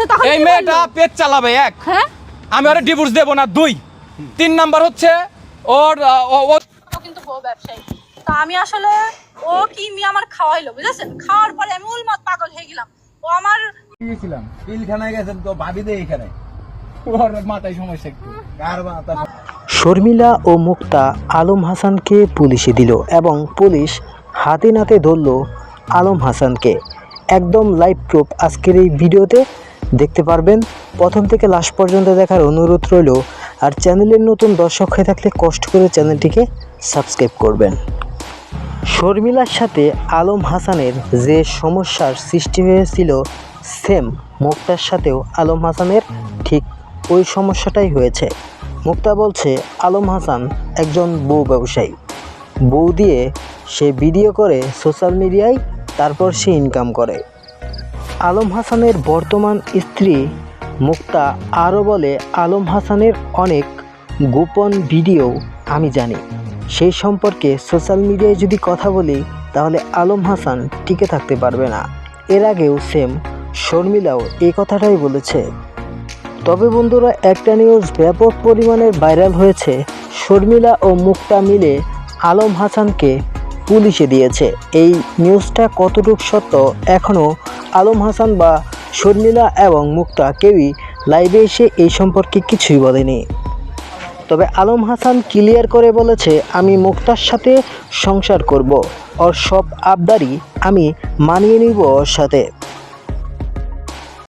আছে তখন এই মেয়েটা পেট চালাবে এক। হ্যাঁ? আমি ওরা ডিভোর্স দেবো না দুই। তিন নাম্বার হচ্ছে ওর ও- কিন্তু বউ ব্যবসায়ী। তা আমি আসলে ও কি মি আমার খাওয়াইলো বুঝেছেন? খাওয়ার পরে আমি উলমাত পাগল হয়ে গেলাম। ও আমার গেছিলাম পিলখানায় গেছেন তো ভাবি দে এখানে। ওর মাথায় সমস্যা একটু। কার মাথা শর্মিলা ও মুক্তা আলম হাসানকে পুলিশে দিল এবং পুলিশ হাতে নাতে ধরল আলম হাসানকে। একদম লাইভ প্রুফ আজকের এই ভিডিওতে দেখতে পারবেন, প্রথম থেকে লাস্ট পর্যন্ত দেখার অনুরোধ রইল। আর চ্যানেলের নতুন দর্শক হয়ে থাকলে কষ্ট করে চ্যানেলটিকে সাবস্ক্রাইব করবেন। শর্মিলার সাথে আলম হাসানের যে সমস্যার সৃষ্টি হয়েছিল সেম মুক্তার সাথেও আলম হাসানের ঠিক ওই সমস্যাটাই হয়েছে। মুক্তা বলছে, আলম হাসান একজন বউ ব্যবসায়ী। বউ দিয়ে সে ভিডিও করে সোশ্যাল মিডিয়ায় তারপর সে ইনকাম করে। আলম হাসানের বর্তমান স্ত্রী মুক্তা আরও বলে, আলম হাসানের অনেক গোপন ভিডিও আমি জানি। সেই সম্পর্কে সোশ্যাল মিডিয়ায় যদি কথা বলি, তাহলে আলম হাসান টিকে থাকতে পারবে না। এর আগেও সেম, শর্মিলাও এই কথাটাই বলেছে। তবে বন্ধুরা, একটা নিউজ ব্যাপক পরিমাণে ভাইরাল হয়েছে। শর্মিলা ও মুক্তা মিলে আলম হাসানকে পুলিশে দিয়েছে। এই নিউজটা কতটুকু সত্য এখনও আলম হাসান বা শর্মিলা এবং মুক্তা কেউই লাইভে এসে এই সম্পর্কে কিছুই বলেনি। তবে আলম হাসান ক্লিয়ার করে বলেছে, আমি মুক্তার সাথে সংসার করব। ওর সব আবদারি আমি মানিয়ে নিব ওর সাথে।